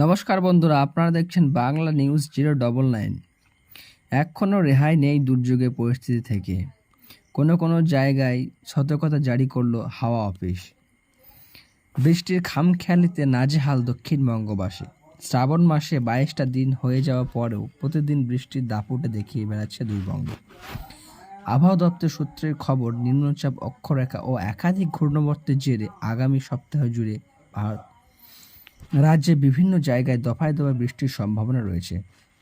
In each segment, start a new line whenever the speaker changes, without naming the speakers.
নমস্কার বন্ধুরা আপনারা দেখছেন Bangla news zero double nine এখনও রেহাই নেই দুর্যোগের পরিস্থিতি থেকে কোনো কোনো জায়গায় সতর্কতা জারি করলো হাওয়া অফিস বৃষ্টির খামখেয়ালিতে নাজেহাল দক্ষিণবঙ্গবাসী শ্রাবণ মাসে বাইশটা দিন হয়ে যাওয়া পরেও প্রতিদিন বৃষ্টির দাপুটে দেখিয়ে বেড়াচ্ছে বঙ্গ আবহাওয়া দপ্তর সূত্রের খবর নিম্নচাপ অক্ষরেখা ও একাধিক ঘূর্ণবর্তের জেরে আগামী সপ্তাহ জুড়ে ভারত রাজ্যে বিভিন্ন জায়গায় দফায় দফায় বৃষ্টির সম্ভাবনা রয়েছে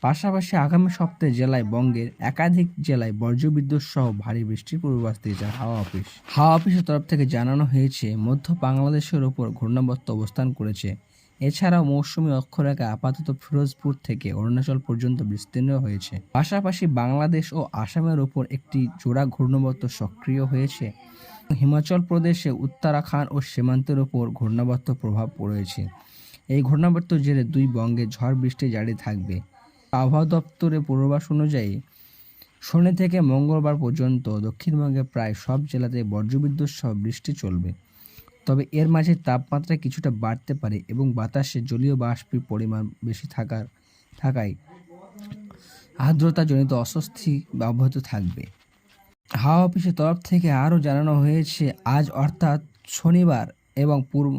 পাশাপাশি আগামী সপ্তাহে জেলায় বঙ্গের একাধিক জেলায় বর্জ্যবিদ্যুৎ সহ ভারী বৃষ্টির পূর্বাভাস দিয়েছে হাওয়া অফিস হাওয়া অফিসের তরফ থেকে জানানো হয়েছে মধ্য বাংলাদেশের ওপর ঘূর্ণাবর্ত অবস্থান করেছে এছাড়াও মৌসুমি অক্ষরেখা আপাতত ফিরোজপুর থেকে অরুণাচল পর্যন্ত বিস্তীর্ণ হয়েছে পাশাপাশি বাংলাদেশ ও আসামের ওপর একটি জোড়া ঘূর্ণাবর্ত সক্রিয় হয়েছে হিমাচল প্রদেশে উত্তরাখণ্ড ও সীমান্তের ওপর ঘূর্ণাবর্ত প্রভাব পড়েছে এই ঘটনাবর্ত জেরে দুই বঙ্গে ঝড় বৃষ্টি জারি থাকবে আবহাওয়া দপ্তরের পূর্বাভাস অনুযায়ী শনি থেকে মঙ্গলবার পর্যন্ত দক্ষিণবঙ্গের প্রায় সব জেলাতে বজ্রবিদ্যুৎ সহ বৃষ্টি চলবে তবে এর মাঝে তাপমাত্রা কিছুটা বাড়তে পারে এবং বাতাসে জলীয় বাষ্পের পরিমাণ বেশি থাকার থাকায় আর্দ্রতাজনিত অস্বস্তি অব্যাহত থাকবে হাওয়া অফিসের তরফ থেকে আরও জানানো হয়েছে আজ অর্থাৎ শনিবার এবং পূর্ব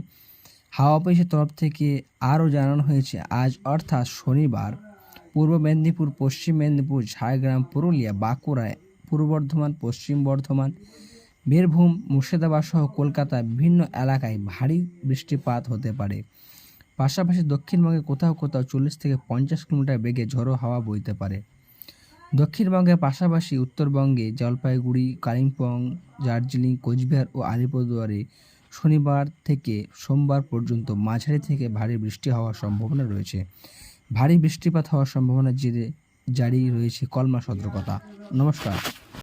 হাওয়া অফিসের তরফ থেকে আরও জানানো হয়েছে আজ অর্থাৎ শনিবার পূর্ব মেদিনীপুর পশ্চিম মেদিনীপুর ঝাড়গ্রাম পুরুলিয়া বাঁকুড়ায় পূর্ব বর্ধমান পশ্চিম বর্ধমান বীরভূম মুর্শিদাবাদ সহ কলকাতার বিভিন্ন এলাকায় ভারী বৃষ্টিপাত হতে পারে পাশাপাশি দক্ষিণবঙ্গে কোথাও কোথাও চল্লিশ থেকে পঞ্চাশ কিলোমিটার বেগে ঝড়ো হাওয়া বইতে পারে দক্ষিণবঙ্গের পাশাপাশি উত্তরবঙ্গে জলপাইগুড়ি কালিম্পং দার্জিলিং কোচবিহার ও আলিপুরদুয়ারে শনিবার থেকে সোমবার পর্যন্ত মাঝারি থেকে ভারী বৃষ্টি হওয়ার সম্ভাবনা রয়েছে ভারী বৃষ্টিপাত হওয়ার সম্ভাবনা জেরে জারি রয়েছে কলমা সতর্কতা নমস্কার